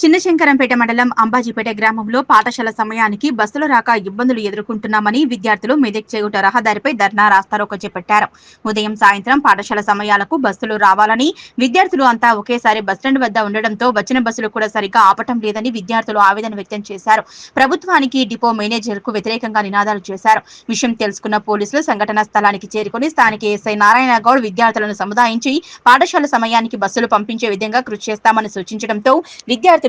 చిన్నశంకరంపేట మండలం అంబాజీపేట గ్రామంలో పాఠశాల సమయానికి బస్సులు రాక ఇబ్బందులు ఎదుర్కొంటున్నామని విద్యార్థులు మెదక్ చేగుట రహదారిపై ధర్నా రాస్తారోక చేపట్టారు ఉదయం సాయంత్రం పాఠశాల సమయాలకు బస్సులు రావాలని విద్యార్థులు అంతా ఒకేసారి బస్టాండ్ వద్ద ఉండడంతో వచ్చిన బస్సులు కూడా సరిగ్గా ఆపటం లేదని విద్యార్థులు ఆవేదన వ్యక్తం చేశారు. ప్రభుత్వానికి డిపో మేనేజర్కు వ్యతిరేకంగా నినాదాలు చేశారు. విషయం తెలుసుకున్న పోలీసులు సంఘటనా స్థలానికి చేరుకుని స్థానిక ఎస్ఐ నారాయణ గౌడ్ విద్యార్థులను సముదాయించి పాఠశాల సమయానికి బస్సులు పంపించే విధంగా కృషి చేస్తామని సూచించడంతో విద్యార్థులు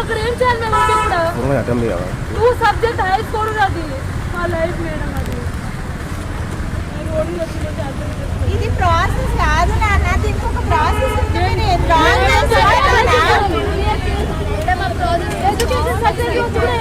అక్కడ ఏం చేయాలి మేము ఇక్కడ టూ సబ్జెక్ట్ హై స్కూల్ అది మా లైఫ్ మేడం అది ఇది ప్రాసెస్ కాదు నాన్న దీనికి ఒక ప్రాసెస్ నాన్న. Education subject